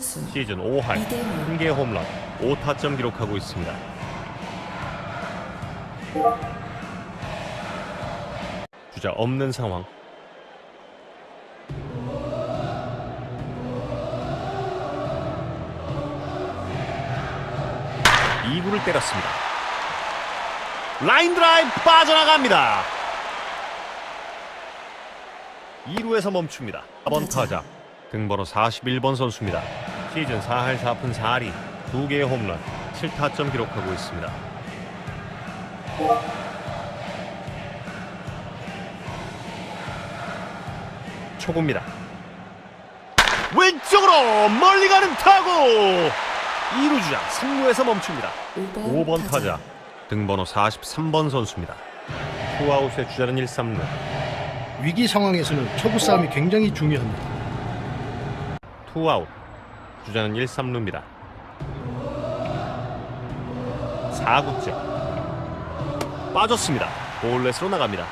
시즌 5할 이대호 1개 홈런 5타점 기록하고 있습니다. 주자 없는 상황. 이구를 때렸습니다. 라인 드라이브 빠져나갑니다. 2루에서 멈춥니다. 4번 타자 등번호 41번 선수입니다. 시즌 4할 4푼 4리 2개의 홈런 7타점 기록하고 있습니다. 초구입니다. 왼쪽으로 멀리 가는 타구 2루 주자 3루에서 멈춥니다. 5번, 5번 타자 등번호 43번 선수입니다. 투아웃의 주자는 1, 3루 위기 상황에서는 초구 싸움이 굉장히 중요합니다. 투아웃 주자는 1, 3루입니다. 4구째 빠졌습니다. 볼넷으로 나갑니다.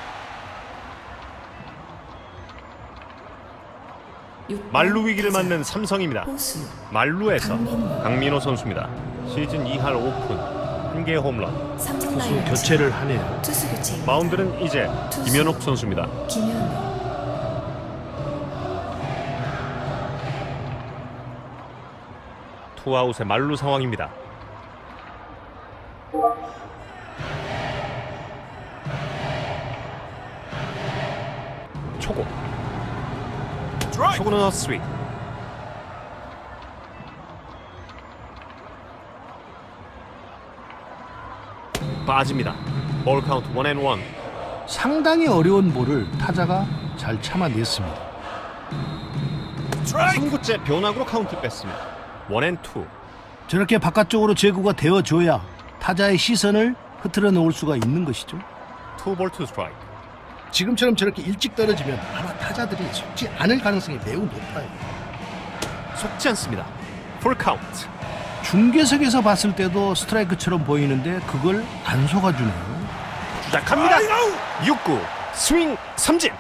말루 위기를 맞는 삼성입니다. 말루에서 강민호. 선수입니다. 시즌 2할 오픈 1개 홈런 투수 교체를 하네요. 마운드는 이제 김현욱 선수입니다. 투아웃의 말루 상황입니다. 초고 초고는 헛스윙 빠집니다. 볼 카운트 원앤원 상당히 어려운 볼을 타자가 잘 참아냈습니다. 3구째 변화구로 카운트 뺐습니다. 원앤투 저렇게 바깥쪽으로 제구가 되어줘야 타자의 시선을 흐트러 놓을 수가 있는 것이죠. 투볼 투 스트라이크 지금처럼 저렇게 일찍 떨어지면 아마 타자들이 속지 않을 가능성이 매우 높아요. 속지 않습니다. 풀 카운트 중계석에서 봤을 때도 스트라이크처럼 보이는데 그걸 안 속아주네요. 주작합니다. 6구 스윙 삼진